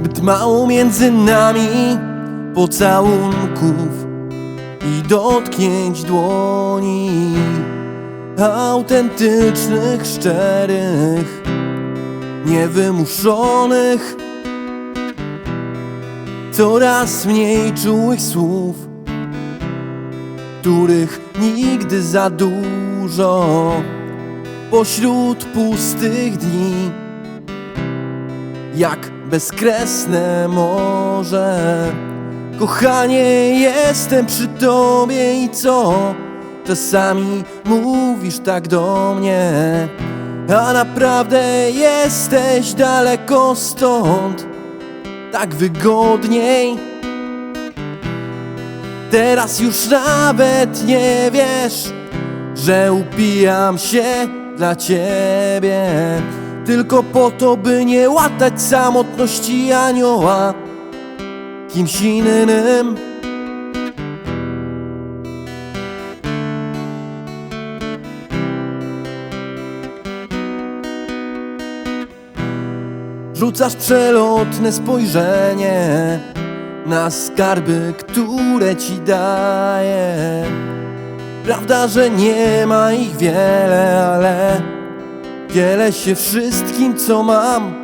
Zbyt mało między nami pocałunków i dotknięć dłoni autentycznych, szczerych, niewymuszonych, coraz mniej czułych słów, których nigdy za dużo pośród pustych dni jak bezkresne morze. Kochanie, jestem przy tobie i co? Czasami mówisz tak do mnie, a naprawdę jesteś daleko stąd, tak wygodniej. Teraz już nawet nie wiesz, że upijam się dla ciebie. Tylko po to, by nie łatać samotności anioła kimś innym. Rzucasz przelotne spojrzenie na skarby, które ci daję. Prawda, że nie ma ich wiele, ale dzielę się wszystkim, co mam.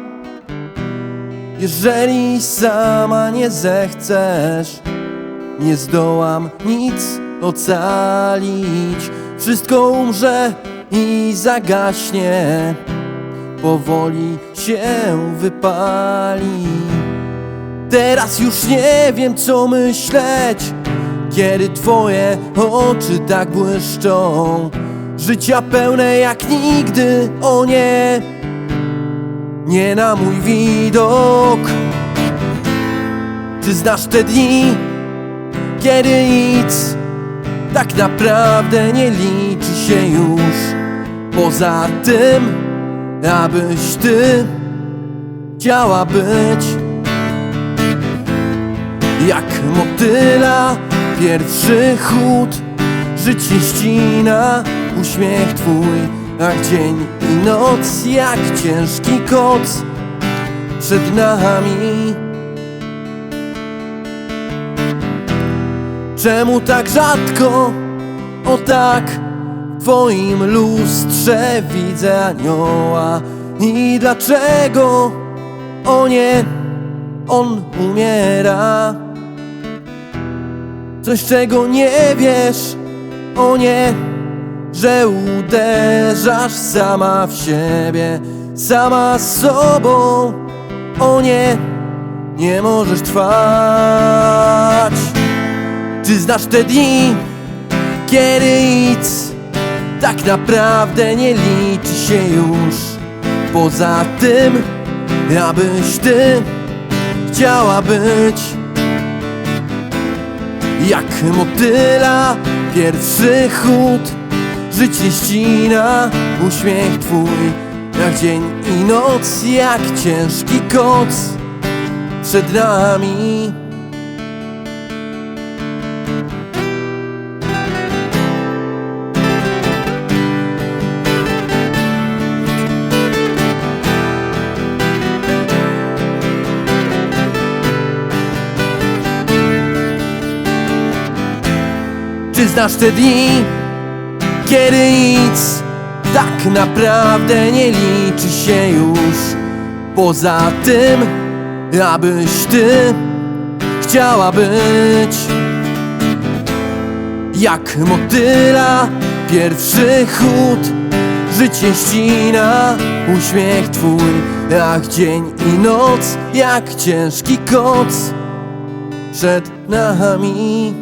Jeżeli sama nie zechcesz, nie zdołam nic ocalić. Wszystko umrze i zagaśnie, powoli się wypali. Teraz już nie wiem, co myśleć, kiedy twoje oczy tak błyszczą. Życia pełne jak nigdy, o nie, nie na mój widok. Czy znasz te dni, kiedy nic tak naprawdę nie liczy się już? Poza tym, abyś ty chciała być jak motyla Pierwszy chód Życie ścina Uśmiech twój Jak dzień i noc Jak ciężki koc Przed nami. Czemu tak rzadko O tak W twoim lustrze Widzę anioła? I dlaczego O nie On umiera? Coś czego nie wiesz, o nie Że uderzasz sama w siebie Sama z sobą, o nie Nie możesz trwać. Czy znasz te dni, kiedy nic Tak naprawdę nie liczy się już. Poza tym, abyś ty Chciała być jak motyla Pierwszy chód Życie ścina Uśmiech twój Jak dzień i noc Jak ciężki koc Przed nami. Czy znasz te dni, kiedy nic tak naprawdę nie liczy się już. Poza tym, abyś ty chciała być Jak motyla, pierwszy chód Życie ścina, uśmiech twój Jak dzień i noc, jak ciężki koc Przed nami